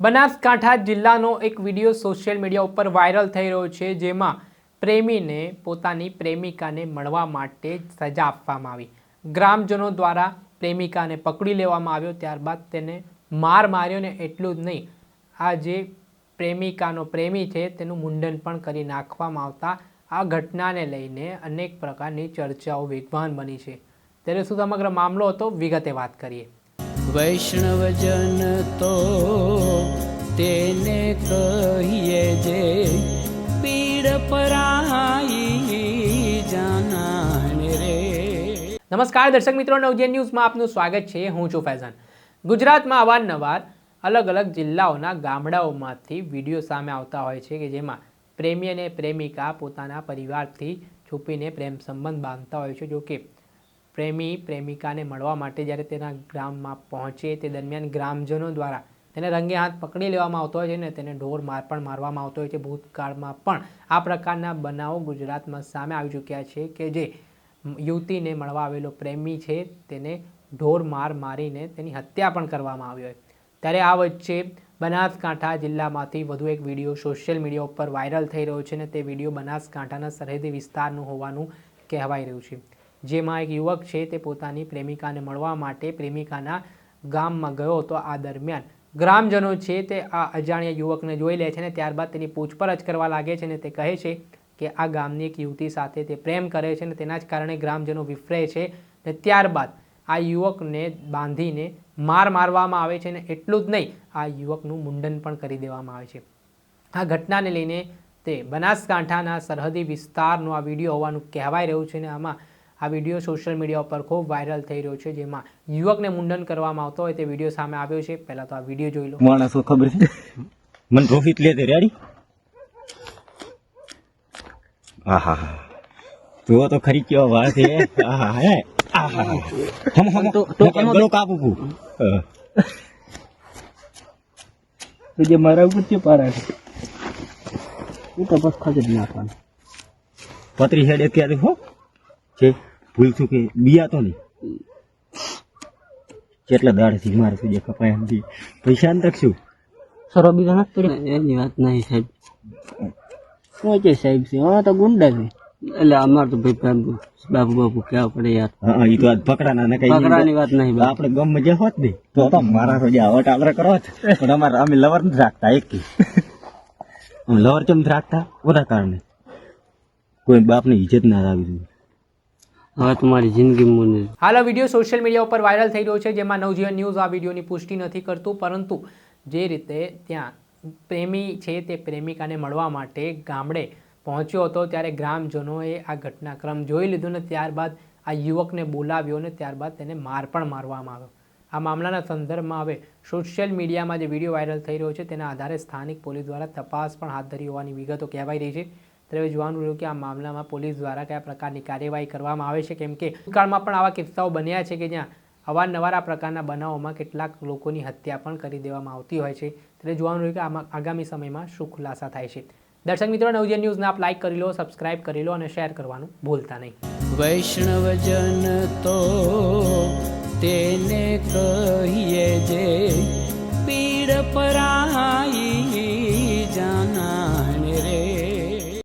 બનાસકાંઠા જિલ્લાનો એક video social media ઉપર વાયરલ થઈ રહ્યો છે, જેમાં પ્રેમીને પોતાની પ્રેમિકાને મળવા માટે સજા આપવામાં આવી. ગ્રામજનો દ્વારા પ્રેમિકાને પકડી લેવામાં આવ્યો, ત્યારબાદ તેને માર માર્યો ને એટલું જ નહીં. આ જે પ્રેમિકાનો પ્રેમી છે, તેનું મુંડન પણ કરી નાખવામાં આવતા આ ઘટનાને લઈને અનેક પ્રકારની ચર્ચાઓ વેગવાન બની છે. ત્યારે શું સમગ્ર મામલો હતો, વિગતે વાત કરીએ. વૈષ્ણવજન તો કહીએ જે પીડ પરાઈ જાનાને રે. નમસ્કાર, દર્શક મિત્રો નવજેન ન્યૂઝમાં આપનું સ્વાગત છે. હું છું ફૈઝાન. ગુજરાતમાં અવારનવાર અલગ અલગ જિલ્લાઓના ગામડાઓમાંથી વીડિયો સામે આવતા હોય છે કે જેમાં પ્રેમી અને પ્રેમિકા પોતાના પરિવારથી છુપીને પ્રેમ સંબંધ બાંધતા હોય છે. જો કે પ્રેમી પ્રેમિકાને મળવા માટે જ્યારે તેના ગ્રામમાં પહોંચે, તે દરમિયાન ગ્રામજનો દ્વારા તેને રંગે હાથ પકડી લેવામાં આવતો હોય છે ને તેને ઢોર માર પણ મારવામાં આવતો હોય છે. ભૂતકાળમાં પણ આ પ્રકારના બનાવો ગુજરાતમાં સામે આવી ચૂક્યા છે કે જે યુવતીને મળવા આવેલો પ્રેમી છે તેને ઢોર માર મારીને તેની હત્યા પણ કરવામાં આવી હોય. ત્યારે આ વચ્ચે બનાસકાંઠા જિલ્લામાંથી વધુ એક વીડિયો સોશિયલ મીડિયા ઉપર વાયરલ થઈ રહ્યો છે ને તે વીડિયો બનાસકાંઠાના સરહદી વિસ્તારનું હોવાનું કહેવાઈ રહ્યું છે. જેમાં એક યુવક છે તે પોતાની પ્રેમિકાને મળવા માટે પ્રેમિકાના ગામમાં ગયો હતો. આ દરમિયાન ગ્રામજનો છે તે આ અજાણ્યા યુવકને જોઈ લે છે ને ત્યારબાદ તેની પૂછપરછ કરવા લાગે છે અને તે કહે છે કે આ ગામની એક યુવતી સાથે તે પ્રેમ કરે છે ને તેના જ કારણે ગ્રામજનો વિફરે છે ને ત્યારબાદ આ યુવકને બાંધીને માર મારવામાં આવે છે ને એટલું જ નહીં, આ યુવકનું મુંડન પણ કરી દેવામાં આવે છે. આ ઘટનાને લઈને તે બનાસકાંઠાના સરહદી વિસ્તારનો આ વીડિયો હોવાનું કહેવાય રહ્યું છે અને આમાં આ વીડિયો સોશિયલ મીડિયા ઉપર ખૂબ વાયરલ થઈ રહ્યો છે જેમાં યુવકને મુંડન કરવામાં આવતો હોય તે વીડિયો સામે આવ્યો છે. પહેલાં તો આ વીડિયો જોઈ લો. માણસો ખબર છે. મને રોહિત લે રેડી આહા હા તું તો ખરી કેવા વાળ છે. આહા હે? હમ હમ. તો તો ગળો કાપું કુ તુજે મારા ઉપર છે પારા છે એ તો બસ ખજ જ નાખવાનું. પતરી હેડે ક્યારે હો. છે? ભૂલ છું કે બિયા તો નહીં? કેટલા દાડથી મારે સુજે કપાય એમથી પૈસા ને તકશું સરો બીજા નથી પડ્યો એની વાત નહીં સાહેબ. શું છે સાહેબ? છે હા તો ગુંડા છે. એટલે અમાર તો ભાઈ બાબુ બાપુ બાબુ કેવા પડે યાર. હા એ તો આજ પકડાના ને કઈ પકડાની વાત નહીં બાપ. આપણે ગમ જે હોત ને તો તો મારા રોજે આવટ આપણે કરો. પણ અમારે અમે લવર નથી રાખતા એક અમે લવર કેમ રાખતા? ઓના કારણે. કોઈ બાપની ઇજ્જત ના આવી જોઈએ હવે તમારી જિંદગી હાલ આ વીડિયો સોશિયલ મીડિયા ઉપર વાયરલ થઈ રહ્યો છે, જેમાં નવજીવન ન્યૂઝ આ વિડીયોની પુષ્ટિ નથી કરતું, પરંતુ જે રીતે ત્યાં પ્રેમી છે તે પ્રેમિકાને મળવા માટે ગામડે પહોંચ્યો હતો, ત્યારે ગ્રામજનોએ આ ઘટનાક્રમ જોઈ લીધો ને ત્યારબાદ આ યુવકને બોલાવ્યો ને ત્યારબાદ તેને માર પણ મારવામાં આવ્યો. આ મામલાના સંદર્ભમાં હવે સોશિયલ મીડિયામાં જે વીડિયો વાયરલ થઈ રહ્યો છે, તેના આધારે સ્થાનિક પોલીસ દ્વારા તપાસ પણ હાથ ધરી હોવાની વિગતો કહેવાઈ રહી છે. ત્યારે જોવાનું રહ્યું કે આ મામલામાં પોલીસ દ્વારા કયા પ્રકારની કાર્યવાહી કરવામાં આવે છે, કેમ કે ભૂતકાળમાં પણ આવા કિસ્સાઓ બન્યા છે કે જ્યાં અવારનવાર આ પ્રકારના બનાવોમાં કેટલાક લોકોની હત્યા પણ કરી દેવામાં આવતી હોય છે. ત્યારે જોવાનું રહ્યું કે આમાં આગામી સમયમાં શું ખુલાસા થાય છે. દર્શક મિત્રો નવજન ન્યૂઝને આપ લાઇક કરી લો, સબસ્ક્રાઇબ કરી લો અને શેર કરવાનું ભૂલતા નહીં. વૈષ્ણવજન તો તેને કહીએ જે પીડ પરાઈ